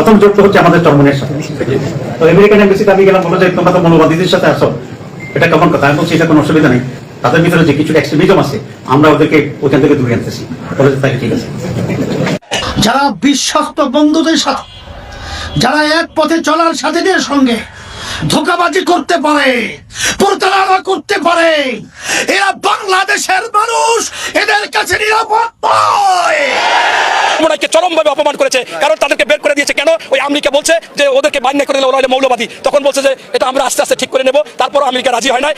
প্রথম জোটটা হচ্ছে আমাদের চরমনের সাথে। তো আমেরিকান এম্বাসিতে আমি গেলাম বলো যে, তোমরা তো মৌলবাদীদের সাথে আসো এটা কেমন কথা? আমি বলছি, এটা কোনো অসুবিধা নেই। তাদের ভিতরে যে কিছু এক্সট্রিমিজম আছে, আমরা ওদেরকে ওইখান থেকে দূরে আনতেছি। বলে তাই, ঠিক আছে। যারা বিশ্বস্ত বন্ধুদের সাথে, যারা এক পথে চলার সাথীদের সঙ্গে ধোকাবাজি করতে পারে, প্রতারণা করতে পারে, এরা বাংলাদেশের মানুষ, এদের কাছে নিরাপদ নয়। মোনাইকে চরমভাবে অপমান করেছে, কারণ তাদেরকে বের করে দিয়েছে কেন? ওই আমেরিকা বলছে যে ওদেরকে মান্য করে দিলে ওরা হলো মৌলবাদী। তখন বলছে যে, এটা আমরা আস্তে আস্তে ঠিক করে নেব তারপর আমেরিকা রাজি হয় না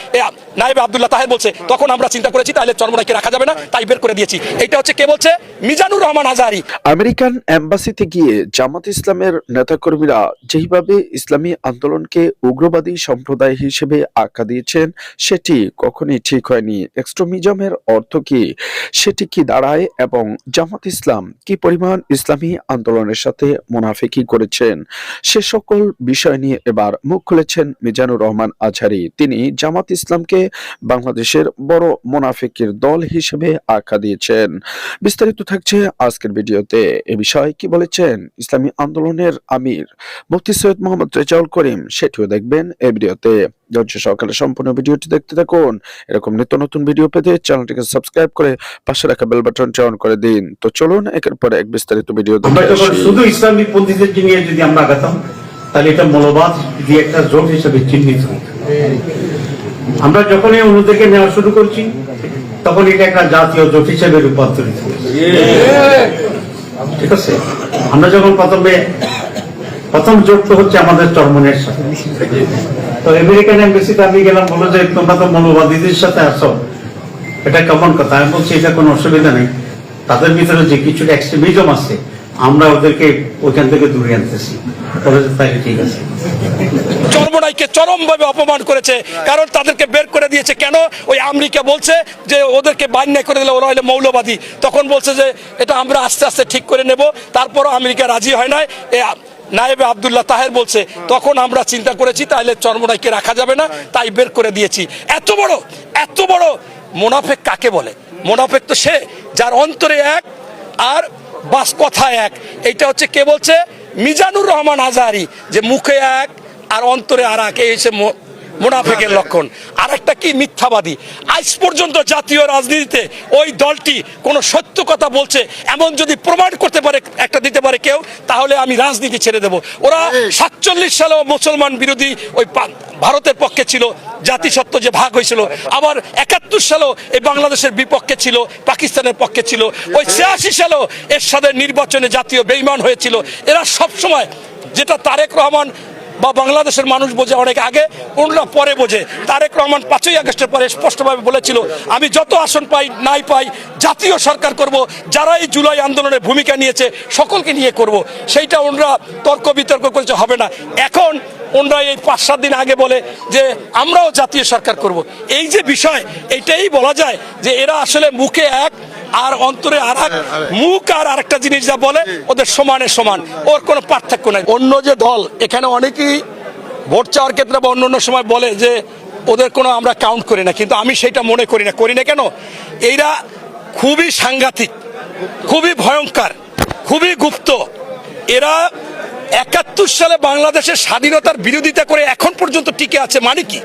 নাইবে আব্দুল্লাহ তাহের বলছে, তখন আমরা চিন্তা করেছি, তাহলে চরমোনাইকে রাখা যাবে না, তাই বের করে দিয়েছি। এটা হচ্ছে কে বলছে? মিজানুর রহমান আজাহারি। আমেরিকান এম্বাসিতে গিয়ে জামাত ইসলামের নেতাকর্মীরা যেভাবে ইসলামী আন্দোলনকে উগ্রবাদী সম্প্রদায় হিসেবে আখ্যা দিয়েছেন, সেটি কখনই ঠিক হয়নি। এক্সট্রিমিজমের অর্থ কি? সেটি কি দাঁড়ায় এবং জামাত ইসলাম কি পরিমাণ ইসলামী আন্দোলনের সাথে মুনাফিকি করেছেন। সে সকল বিষয় নিয়ে এবার মুখ খুলেছেন মিজানুর রহমান আজহারি। তিনি জামাত ইসলামকে বাংলাদেশের বড় মুনাফিকের দল হিসেবে আখ্যা দিয়েছেন। বিস্তারিত থাকছে আজকের ভিডিওতে। এ বিষয়ে কি বলেছেন ইসলামী আন্দোলনের আমির মুফতি সৈয়দ মোহাম্মদ রেজাউল করিম, সেটিও দেখবেন এই ভিডিওতে। ধৈর্য সহকারে সম্পূর্ণ ভিডিওটি দেখতে থাকুন। এরকম নিত্য নতুন ভিডিও পেতে চ্যানেলটিকে সাবস্ক্রাইব করে পাশে রাখা বেল বাটনটি অন করে দিন। তো চলুন একের পর এক বিস্তারিত ভিডিও যখন। শুধু ইসলামী পন্থীদের নিয়ে যদি আমরা আগাতাম তাহলে এটা মৌলবাদ দিয়ে একটা জোট হিসেবে চিহ্নিত হতো। আমরা যখনই অন্যদেরকে নেওয়া শুরু করছি তখন এটা একটা জাতীয় জোট হিসেবে রূপান্তরিত। ঠিক আছে? আমরা যখন প্রথমে প্রথম যুক্ত হচ্ছে আমাদের চরমনের সাথে। তো আমেরিকান এম্বাসিতে আমি গেলাম বলো যে, তোমরা তো মৌলবাদীদের সাথে আসো এটা কেমন কথা? আমি বলছি, এটা কোনো অসুবিধা নেই। তাদের ভিতরে যে কিছু এক্সট্রিমিজম আছে, আমরা ওদেরকে ওইখান থেকে দূরে আনতেছি। চরমভাবে অপমান করেছে, কারণ তাদেরকে বের করে দিয়েছে। কেন? ওই আমেরিকা বলছে যে, ওদেরকে মান্য করে দিলে ওরা হলো মৌলবাদী। তখন বলছে যে, এটা আমরা আস্তে আস্তে ঠিক করে নেব। তারপরও আমেরিকা রাজি হয় না নায়েবে আবদুল্লাহ তাহের বলছে তখন আমরা চিন্তা করেছি তাহলে চর্মনাইকে রাখা যাবে না তাই বের করে দিয়েছি। এত বড় এত বড় মোনাফেক কাকে বলে? মোনাফেক তো সে যার অন্তরে এক আর বাস কথা এক। এইটা হচ্ছে কে বলছে? মিজানুর রহমান আজহারি যে মুখে এক আর অন্তরে আর এক। এই হচ্ছে মোনাফেকের লক্ষণ। আর একটা কি মিথ্যাবাদী? আজ পর্যন্ত জাতীয় রাজনীতিতে ওই দলটি কোনো সত্য কথা বলছে এমন যদি প্রমাণ করতে পারে একটা দিতে পারে কেউ তাহলে আমি রাজনীতি ছেড়ে দেব। ওরা সাতচল্লিশ সালেও মুসলমান বিরোধী ওই ভারতের পক্ষে ছিল জাতিসত্ত্ব যে ভাগ হয়েছিল। আবার একাত্তর সালেও এই বাংলাদেশের বিপক্ষে ছিল পাকিস্তানের পক্ষে ছিল। ওই ছিয়াশি সালেও এর সাথে নির্বাচনে জাতীয় বেইমান হয়েছিল। এরা সব সময় যেটা তারেক রহমান বা বাংলাদেশের মানুষ বোঝে, অনেক আগে অন্যরা পরে বোঝে। তারেক রহমান পাঁচই আগস্টের পরে স্পষ্টভাবে বলেছিল, আমি যত আসন পাই, নাই পাই, জাতীয় সরকার করব, যারা এই জুলাই আন্দোলনে ভূমিকা নিয়েছে, সকলকে নিয়ে করব। সেইটা ওনরা তর্ক বিতর্ক করেছে, হবে না। এখন ওনরা এই পাঁচ, সাত দিন আগে বলে যে, আমরাও জাতীয় সরকার করব। এই যে বিষয় এইটাই বলা যায় যে, এরা আসলে মুখে এক আর অন্তরে আর মুখ আর আরেকটা জিনিস যা বলে ওদের সমানে সমান। ওর কোনো পার্থক্য নাই। অন্য যে দল এখানে অনেকেই ভোট চাওয়ার ক্ষেত্রে বা অন্য অন্য সময় বলে যে ওদের কোনো আমরা কাউন্ট করি না। কিন্তু আমি সেটা মনে করি না। করি না কেন? এইরা খুবই সাংঘাতিক খুবই ভয়ঙ্কর খুবই গুপ্ত। এরা একাত্তর সালে বাংলাদেশের স্বাধীনতার বিরোধিতা করে এখন পর্যন্ত টিকে আছে মানে কি?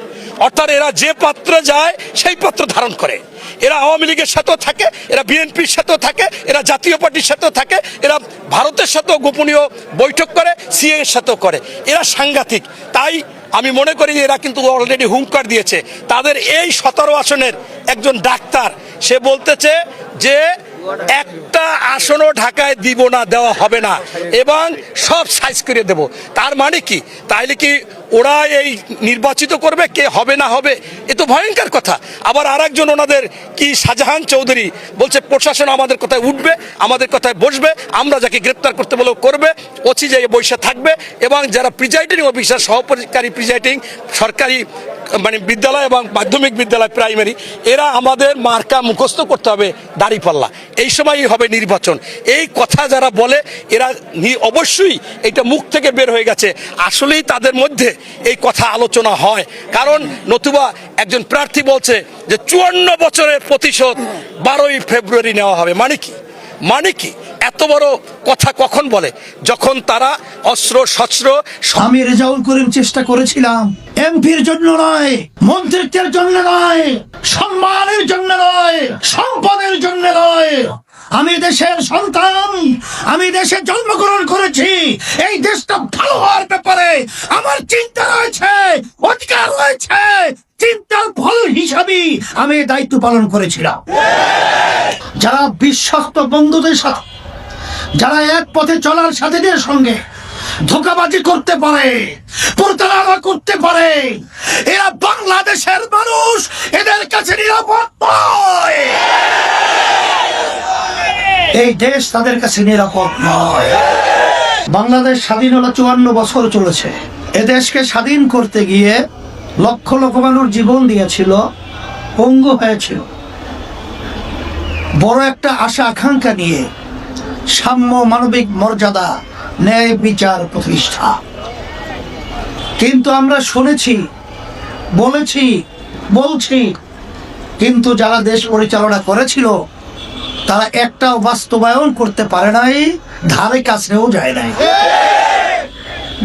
অর্থাৎ এরা যে পাত্রে যায়, সেই পাত্র ধারণ করে। এরা আওয়ামী লীগের সাথেও থাকে, এরা বিএনপির সাথেও থাকে, এরা জাতীয় পার্টির সাথেও থাকে, এরা ভারতের সাথেও গোপনীয় বৈঠক করে, সিএ এর সাথেও করে। এরা সাংঘাতিক। তাই আমি মনে করি যে এরা কিন্তু অলরেডি হুঙ্কার দিয়েছে। তাদের এই সতেরো আসনের একজন ডাক্তার, সে বলতেছে যে একটা আসনও ঢাকায় দিব না, দেওয়া হবে না। এবং সব সাইজ করে দেব। তার মানে কি? তাইলে কি ওরা এই নির্বাচিত করবে, কে হবে না হবে? এ তো ভয়ঙ্কর কথা। আবার আরেকজন ওনাদের কি শাহজাহান চৌধুরী বলছে, প্রশাসন আমাদের কথায় উঠবে, আমাদের কথায় বসবে, আমরা যাকে গ্রেপ্তার করতে বলেও করবে ওচি জায়গায় বৈশা থাকবে। এবং যারা প্রিজাইডিং অফিসার সহকারী প্রিজাইডিং, সরকারি মানে বিদ্যালয় এবং মাধ্যমিক বিদ্যালয় প্রাইমারি, এরা আমাদের মার্কা মুখস্থ করতে হবে দাঁড়িপাল্লা এই সময়ই হবে নির্বাচন। এই কথা যারা বলে, এরা অবশ্যই এটা মুখ থেকে বের হয়ে গেছে। আসলেই তাদের মধ্যে এই কথা আলোচনা হয়। কারণ নতুবা একজন প্রার্থী বলছে যে, চুয়ান্ন বছরের প্রতিশোধ বারোই ফেব্রুয়ারি নেওয়া হবে। মানে কি? মানে কি? এত বড় কথা কখন বলে? যখন তারা অস্ত্র, শস্ত্র আমি রেজাউল করিম চেষ্টা করেছিলাম। এমপির জন্য নয়, মন্ত্রিত্বের জন্য নয়, সম্মানের জন্য নয়, সম্পদের জন্য নয়। আমি দেশের সন্তান, আমি দেশে জন্মগ্রহণ করেছি। এই দেশটা ভালো হওয়ার ব্যাপারে আমার চিন্তা রয়েছে, অধিকার রয়েছে। চিন্তার ফল হিসাবে আমি দায়িত্ব পালন করেছিলাম। যারা বিশ্বস্ত বন্ধুদের সাথে, যারা এক পথে চলার সাথীদের সঙ্গে ধোকাবাজি করতে পারে, প্রতারণা করতে পারে, এরা বাংলাদেশের মানুষ, এদের কাছে নিরাপদ এই দেশ তাদের কাছে নিরাপদ নয়। বাংলাদেশ স্বাধীন হলো চুয়ান্ন বছর চলেছে। এ দেশকে স্বাধীন করতে গিয়ে লক্ষ লক্ষ মানুষ জীবন দিয়েছিল, পঙ্গু হয়েছিল। বড় একটা আশা আকাঙ্ক্ষা নিয়ে সাম্য মানবিক মর্যাদা, ন্যায় বিচার প্রতিষ্ঠা। কিন্তু আমরা শুনেছি, বলেছি, বলছি, কিন্তু যারা দেশ পরিচালনা করেছিল, তারা একটাও বাস্তবায়ন করতে পারে নাই, ধারে কাছেও যায় নাই।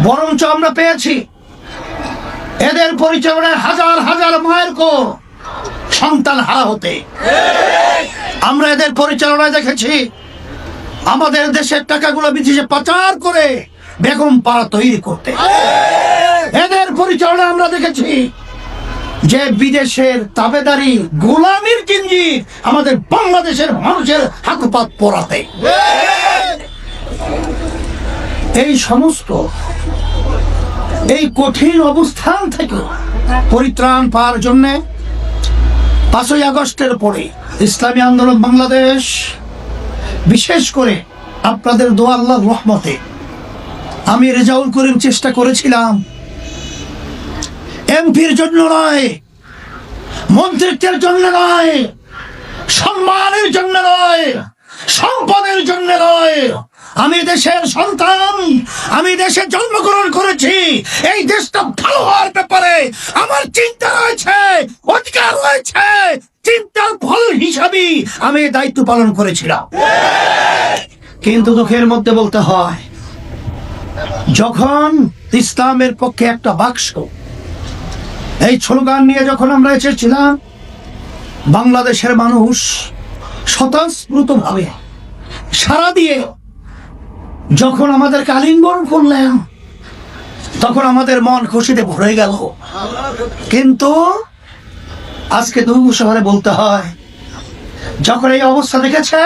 বরঞ্চ আমরা পেয়েছি, এদের পরিচালনায় হাজার হাজার মায়ের কো সন্তান হারা হতে। আমরা এদের পরিচালনায় দেখেছি। আমাদের দেশের টাকাগুলো বিদেশে পাচার করে বেগম পাড়া তৈরি করতে। এদের পরিচালনা আমরা দেখেছি যে বিদেশের তাবেদারি গোলামির কিঞ্জি আমাদের বাংলাদেশের মানুষের হাতপাত পরাতে এই সমস্ত, এই কঠিন অবস্থান থেকে পরিত্রাণ পাওয়ার জন্যে পাঁচই আগস্টের পরে ইসলামী আন্দোলন বাংলাদেশ, বিশেষ করে আপনাদের দোয়া আল্লাহ রহমতে, আমি রেজাউল করিম চেষ্টা করেছিলাম। এমপির জন্য নয়, মন্ত্রিত্বের জন্য নয়, সম্মানের জন্য নয়, সম্পদের জন্য নয় আমি দেশের সন্তান, আমি দেশে জন্মগ্রহণ করেছি। এই দেশটা ভালো হওয়ার ব্যাপারে আমার চিন্তা রয়েছে, অধিকার রয়েছে। চিন্তার ফল হিসাবে আমি দায়িত্ব পালন করেছিলাম। কিন্তু দুঃখের মধ্যে বলতে হয়, যখন ইসলামের পক্ষে একটা বাক্স, এই স্লোগান নিয়ে যখন আমরা এসেছিলাম, বাংলাদেশের মানুষ স্বতঃস্ফূর্ত ভাবে সারা দিয়ে যখন আমাদের আলিঙ্গন করলেন, তখন আমাদের মন খুশিতে ভরে গেল। কিন্তু আজকে দুর্গ শহরে বলতে হয়, যখন এই অবস্থা দেখেছে,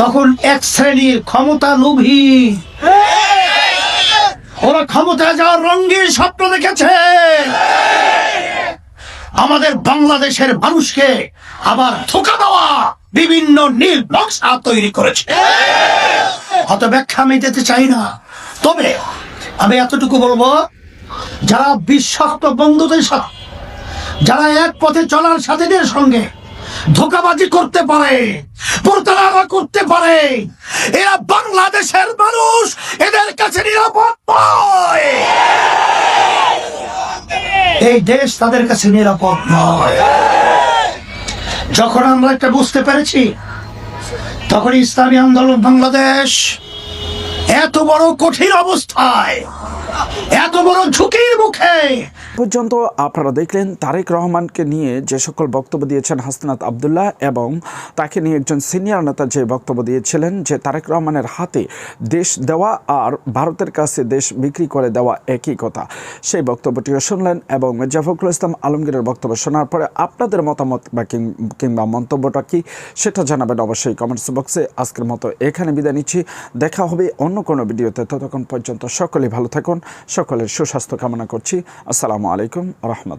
তখন এক শ্রেণির ক্ষমতা লোভী। ওরা ক্ষমতা যাওয়ার রঙিন স্বপ্ন দেখেছে। আমাদের বাংলাদেশের মানুষকে আবার ধোকা দেওয়া বিভিন্ন নীল নকশা তৈরি করেছে। অত ব্যাখ্যা আমি দিতে চাই না। তবে আমি এতটুকু বলব, যারা বিশ্বস্ত বন্ধুদের সাথে, যারা এক পথে চলার সাথীদের সঙ্গে ধোকাবাজি করতে পারে, প্রতারণা করতে পারে, এরা বাংলাদেশের মানুষ, এদের কাছে নিরাপদ নয়। এই দেশ তাদের কাছে নিরাপদ নয়। যখন আমরা একটা বুঝতে পেরেছি তখন ইসলামী আন্দোলন বাংলাদেশ এত বড় কঠিন অবস্থায় এত বড় ঝুঁকির মুখে পর্যন্ত আপনারা দেখলেন তারেক রহমানকে নিয়ে যে সকল বক্তব্য দিয়েছেন হাসনাত আবদুল্লাহ এবং তাকে নিয়ে একজন সিনিয়র নেতা যে বক্তব্য দিয়েছিলেন যে তারেক রহমানের হাতে দেশ দেওয়া আর ভারতের কাছে দেশ বিক্রি করে দেওয়া একই কথা। সেই বক্তব্যটিও শুনলেন এবং মির্জা ফখরুল ইসলাম আলমগীরের বক্তব্য শোনার পরে আপনাদের মতামত বা কিংবা মন্তব্যটা কি সেটা জানাবেন অবশ্যই কমেন্টস বক্সে আজকের মতো এখানে বিদায় নিচ্ছি। দেখা হবে অন্য কোনো ভিডিওতে। ততক্ষণ পর্যন্ত সকলেই ভালো থাকুন। সকলের সুস্বাস্থ্য কামনা করছি। আসসালামু আলাইকুম রহমত